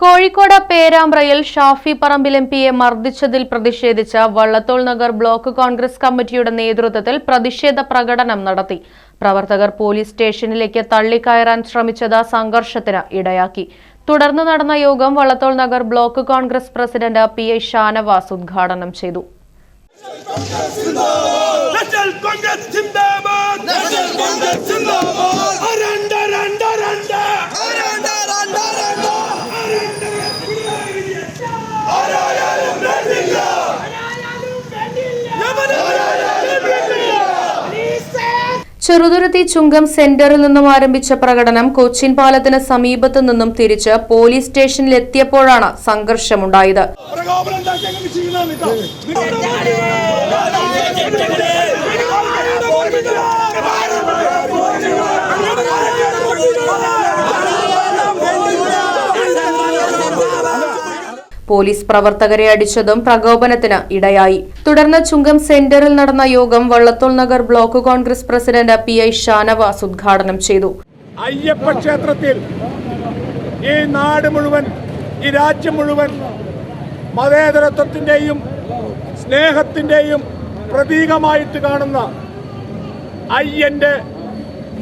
Kozhikode പേരാമ്പ്രയിൽ Shafi Parambil M പിയെ മർദ്ദിച്ചതിൽ പ്രതിഷേധിച്ച് വള്ളത്തോൾ നഗർ ബ്ലോക്ക് കോൺഗ്രസ് കമ്മിറ്റിയുടെ നേതൃത്വത്തിൽ പ്രതിഷേധ പ്രകടനം നടത്തി. പ്രവർത്തകർ പോലീസ് സ്റ്റേഷനിലേക്ക് തള്ളിക്കയറാൻ ശ്രമിച്ചത് സംഘർഷത്തിന് ഇടയാക്കി. തുടർന്ന് നടന്ന യോഗം Vallathol Nagar block Congress president P I Shanavas ഉദ്ഘാടനം ചെയ്തു. National ചെറുതുരുത്തി ചുങ്കം സെന്ററിൽ നിന്നും ആരംഭിച്ച പ്രകടനം കൊച്ചിൻ പാലത്തിന് സമീപത്തു നിന്നും തിരിച്ച് പോലീസ് സ്റ്റേഷനിലെത്തിയപ്പോഴാണ് സംഘർഷമുണ്ടായത്. പ്രകോപനം പോലീസ് പ്രവർത്തകരെ അടിച്ചതും പ്രകോപനത്തിന് ഇടയായി. തുടർന്ന് ചുങ്കം സെന്ററിൽ നടന്ന യോഗം Vallathol Nagar block Congress president P I Shanavas ഉദ്ഘാടനം ചെയ്തു. അയ്യപ്പ ക്ഷേത്രത്തിൽ ഈ നാട് മുഴുവൻ ഈ രാജ്യം മുഴുവൻ മതേതരത്വത്തിന്റെയും സ്നേഹത്തിന്റെയും പ്രതീകമായിട്ട് കാണുന്ന അയ്യന്റെ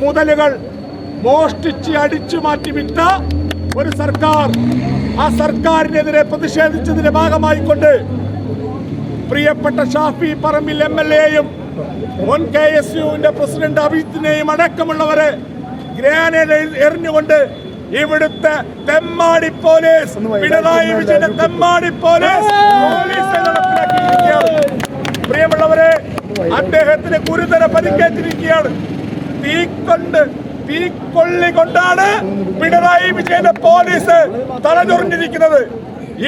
മുതലുകൾ മോഷ്ടിച്ച് അടിച്ചു മാറ്റി വിട്ട ഒരു സർക്കാർ. ആ സർക്കാരിനെതിരെ പ്രതിഷേധിച്ചതിന്റെ ഭാഗമായിക്കൊണ്ട് പ്രിയപ്പെട്ട ഷാഫി പറമ്പിൽ എം എൽ എയും മുൻ കെ എസ് യുവിന്റെ പ്രസിഡന്റ് അഭിജിത്തിനെയും അടക്കമുള്ളവരെ ഗ്രാനേഡ് എറിഞ്ഞുകൊണ്ട് ഇവിടുത്തെ തെമ്മാടി പോലീസ് പിണറായി വിജയന്റെ തെമ്മാടി പോലീസ് പ്രിയമുള്ളവരെ അദ്ദേഹത്തിന് ഗുരുതര പരിക്കേറ്റിരിക്കുകയാണ്. തീ കൊണ്ട് തീ കൊള്ളി കൊണ്ടാണ് പിണറായി വിജയന്റെ പോലീസ് തലചൊറിഞ്ഞിരിക്കുന്നത്.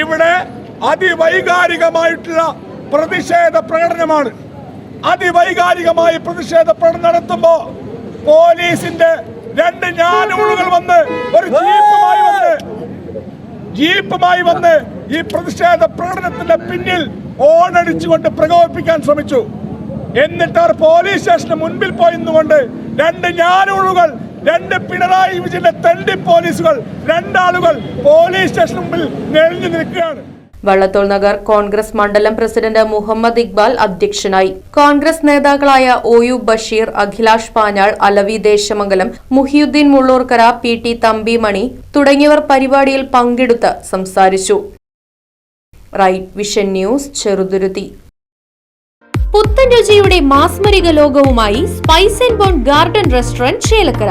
ഇവിടെ അതിവൈകാരികമായിട്ടുള്ള പ്രതിഷേധ പ്രകടനമാണ്. അതിവൈകാരികമായി പ്രതിഷേധ പ്രകടനം നടത്തുമ്പോ പോലീസിന്റെ രണ്ട് ഞാനൂളുകൾ വന്ന് ഒരു ജീപ്പുമായി വന്ന് ജീപ്പുമായി വന്ന് ഈ പ്രതിഷേധ പ്രകടനത്തിന്റെ പിന്നിൽ ഓണടിച്ചുകൊണ്ട് പ്രകോപിപ്പിക്കാൻ ശ്രമിച്ചു. എന്നിട്ട് അവർ പോലീസ് സ്റ്റേഷന് മുൻപിൽ പോയി നിന്നുകൊണ്ട് രണ്ട് ഞാനൂളുകൾ രണ്ട് പിണറായി വിജയന്റെ തണ്ടി പോലീസുകൾ രണ്ടാളുകൾ പോലീസ് സ്റ്റേഷന് മുമ്പിൽ നെളിഞ്ഞു നിൽക്കുകയാണ്. വള്ളത്തോൾ നഗർ കോൺഗ്രസ് മണ്ഡലം പ്രസിഡന്റ് മുഹമ്മദ് ഇക്ബാൽ അധ്യക്ഷനായി. കോൺഗ്രസ് നേതാക്കളായ O U Basheer Akhilash Panal Alavi Desamangalam Muhiyuddin Mullurkara P T Thampimani തുടങ്ങിയവർ പരിപാടിയിൽ പങ്കെടുത്ത് സംസാരിച്ചു. Right Vision News Cheruthuruthy. പുത്തൻ രുചിയുടെ മാസ്മരിക ലോകവുമായി Spice and Bon Garden Restaurant Chelakkara